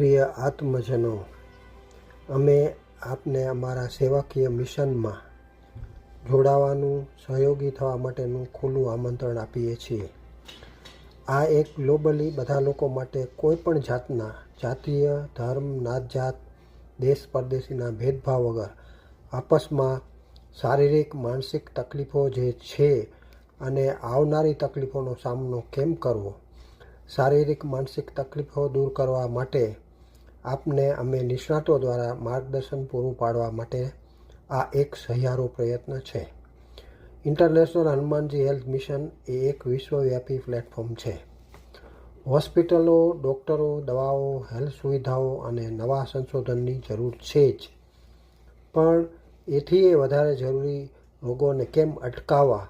પ્રિય આત્મજનો. અમે આપને અમારા સેવાકીય મિશનમાં જોડાવાનું, સહયોગી થવા માટેનું ખુલ્લું આમંત્રણ આપીએ છીએ. આ એક ગ્લોબલી બધા લોકો માટે કોઈ પણ જાતના જાતીય, ધર્મ નાત જાત દેશ પરદેશીના ભેદભાવ વગર આપસમાં શારીરિક, માનસિક તકલીફો જે છે અને આવનારી તકલીફોનો સામનો કેમ કરવો? શારીરિક, માનસિક તકલીફો દૂર કરવા માટે આપને અમે નિષ્ણાતો દ્વારા માર્ગદર્શન પૂરું પાડવા માટે આ એક સહિયારો પ્રયત્ન છે. ઇન્ટરનેશનલ હનુમાનજી હેલ્થ મિશન એ એક વિશ્વવ્યાપી પ્લેટફોર્મ છે. હોસ્પિટલો, ડૉક્ટરો, દવાઓ હેલ્થ સુવિધાઓ અને નવા સંશોધનની જરૂર છે જ. પણ એથી એ વધારે જરૂરી રોગોને કેમ અટકાવવા?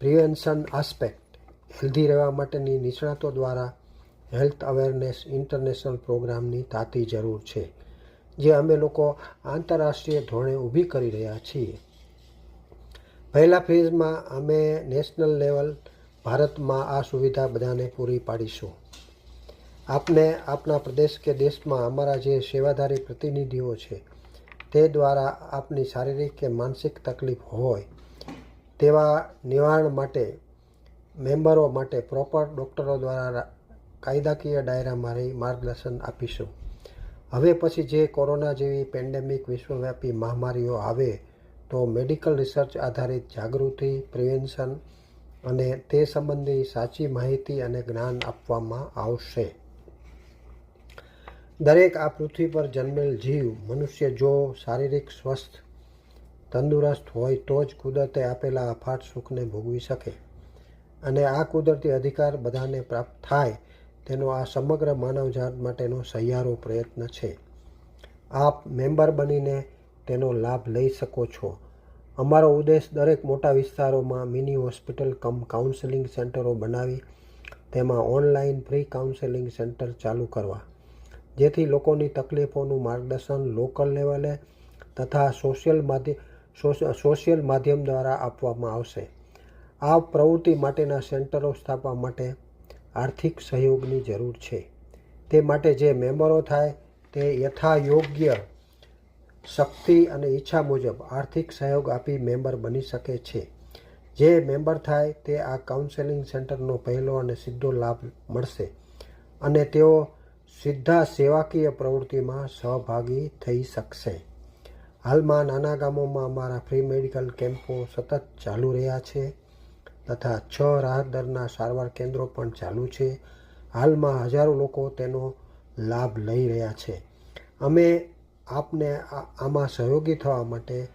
પ્રિવેન્શન આસ્પેક્ટ હેલ્ધી રહેવા માટેની નિષ્ણાતો દ્વારા હેલ્થ અવેરનેસ ઇન્ટરનેશનલ પ્રોગ્રામની તાતી જરૂર છે, જે અમે લોકો આંતરરાષ્ટ્રીય ધોરણે ઊભી કરી રહ્યા છીએ. પહેલા ફેઝમાં અમે નેશનલ લેવલ ભારતમાં આ સુવિધા બધાને પૂરી પાડીશું. આપને આપના પ્રદેશ કે દેશમાં અમારા જે સેવાધારી પ્રતિનિધિઓ છે, તે દ્વારા આપની શારીરિક કે માનસિક તકલીફ હોય, તેવા નિવારણ માટે, મેમ્બરો માટે પ્રોપર ડૉક્ટરો દ્વારા કાયદાકીય ડાયરા રહી માર્ગદર્શન આપીશું. હવે પછી જે કોરોના જેવી પેન્ડેમિક વિશ્વવ્યાપી મહામારીઓ આવે, તો મેડિકલ રિસર્ચ આધારિત જાગૃતિ, પ્રિવેન્શન અને તે સંબંધી સાચી માહિતી અને જ્ઞાન આપવામાં આવશે. દરેક આ પૃથ્વી પર જન્મેલ જીવ, મનુષ્ય જો શારીરિક સ્વસ્થ, તંદુરસ્ત હોય, તો જ કુદરતે આપેલા અફાટ સુખને ભોગવી શકે. અને આ કુદરતી અધિકાર બધાને પ્રાપ્ત થાય તેનો આ સમગ્ર માનવજાત માટેનો સહિયારો પ્રયત્ન છે. આપ મેમ્બર બનીને તેનો લાભ લઈ શકો છો. અમારો ઉદ્દેશ દરેક મોટા વિસ્તારોમાં મિની હોસ્પિટલ કમ કાઉન્સેલિંગ સેન્ટરો બનાવી, તેમાં ઓનલાઈન ફ્રી કાઉન્સેલિંગ સેન્ટર ચાલુ કરવા. જેથી લોકોની તકલીફોનું માર્ગદર્શન લોકલ લેવલે તથા સોશિયલ માધ્યમ સોશિયલ માધ્યમ દ્વારા આપવામાં આવશે. આ પ્રવૃત્તિ માટેના સેન્ટરો સ્થાપવા માટે આર્થિક સહયોગની જરૂર છે. તે માટે જે મેમ્બરો થાય તે યથાયોગ્ય શક્તિ અને ઈચ્છા મુજબ આર્થિક સહયોગ આપી મેમ્બર બની શકે છે. જે મેમ્બર થાય તે આ કાઉન્સેલિંગ સેન્ટરનો પહેલો અને સીધો લાભ મળશે અને તેઓ સીધા સેવાકીય પ્રવૃત્તિમાં સહભાગી થઈ શકશે. હાલમાં નાના ગામોમાં અમારા ફ્રી મેડિકલ કેમ્પો સતત ચાલુ રહ્યા છે. તથા છ રાહત દરના સારવાર કેન્દ્રો પણ ચાલુ છે. હાલમાં હજારો લોકો તેનો લાભ લઈ રહ્યા છે. અમે આપને આમાં સહયોગી થવા માટે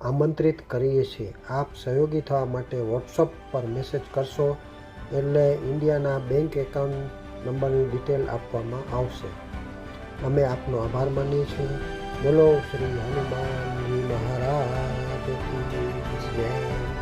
આમંત્રિત કરીએ છીએ. આપ સહયોગી થવા માટે વોટ્સઅપ પર મેસેજ કરશો એટલે ઇન્ડિયાના બેંક એકાઉન્ટ નંબરની ડિટેલ આપવામાં આવશે. અમે આપનો આભાર માનીએ છીએ. બોલો શ્રી હનુમાનજી મહારાજ